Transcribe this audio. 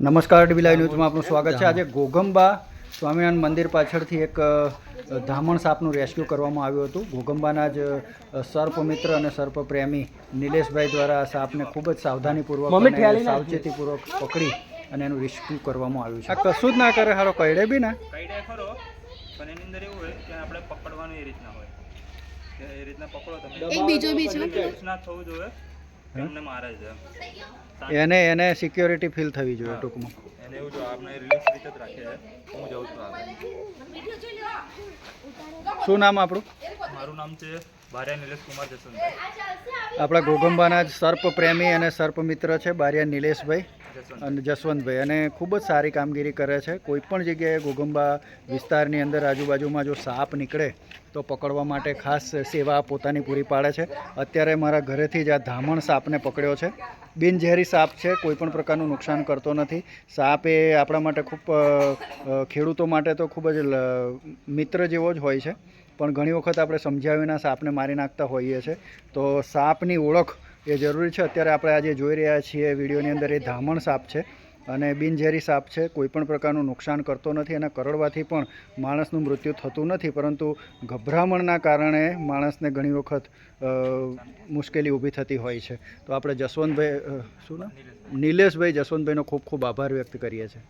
નમસ્કાર ડીબી ન્યૂઝમાં આપનું સ્વાગત છે. આજે ઘોગંબા સ્વામિનારાયણ મંદિર પાછળથી એક ધામણ સાપનું રેસ્ક્યુ કરવામાં આવ્યું હતું. ગોગંબાના જ સર્પ મિત્ર અને સર્પ પ્રેમી નિલેશભાઈ દ્વારા સાપને ખૂબ જ સાવધાનીપૂર્વક. સાવચેતીપૂર્વક પકડી અને એનું રેસ્ક્યુ કરવામાં આવ્યું છે. આ કશું જ ના કરે હારો કઈડે બી ના. કઈડે ખરો પણ એની અંદર એવું હોય કે આપણે પકડવાનું એ રીતના હોય. એ રીતના પકડો તમે. એક બીજો બીજો ના થવું જોઈએ. એમને મારે છે. એને એને સિક્યોરિટી ફીલ થવી જોઈએ ટૂંકમાં. એને એવું જો આપણે રિલેક્સ રીતે જ રાખે છે. હું જઉં છું આગળ. શું નામ આપણું? મારું નામ છે ભાર્યા નિલેશ જસવંતભાઈ આપણા ગોગંબાના જ સર્પ પ્રેમી અને સર્પ મિત્ર છે બારિયા નિલેશભાઈ અને જસવંતભાઈ. અને ખૂબ જ સારી કામગીરી કરે છે. કોઈ પણ જગ્યાએ ગોગંબા વિસ્તારની અંદર આજુબાજુમાં જો સાપ નીકળે તો પકડવા માટે ખાસ સેવા પોતાની પૂરી પાડે છે. અત્યારે મારા ઘરેથી જ આ ધામણ સાપને પકડ્યો છે. બિનઝેરી સાપ છે કોઈપણ પ્રકારનું નુકસાન કરતો નથી. સાપ એ આપણા માટે ખૂબ ખેડૂતો માટે તો ખૂબ જ મિત્ર જેવો જ હોય છે. પણ ઘણી વખત આપણે સમજ્યા વિના સાપને મારી નાખતા હોઈએ છીએ તો સાપની ઓળખ એ જરૂરી છે. અત્યારે આપણે આજે જોઈ રહ્યા છીએ વિડીયોની અંદર એ ધામણ સાપ છે અને બિનઝેરી સાપ છે. કોઈપણ પ્રકારનું નુકસાન કરતો નથી અને કરડવાથી પણ માણસનું મૃત્યુ થતું નથી. પરંતુ ગભરામણના કારણે માણસને ઘણી વખત મુશ્કેલી ઊભી થતી હોય છે. તો આપણે જસવંતભાઈ શું નામ? નિલેશભાઈ જસવંતભાઈનો ખૂબ ખૂબ આભાર વ્યક્ત કરીએ છીએ.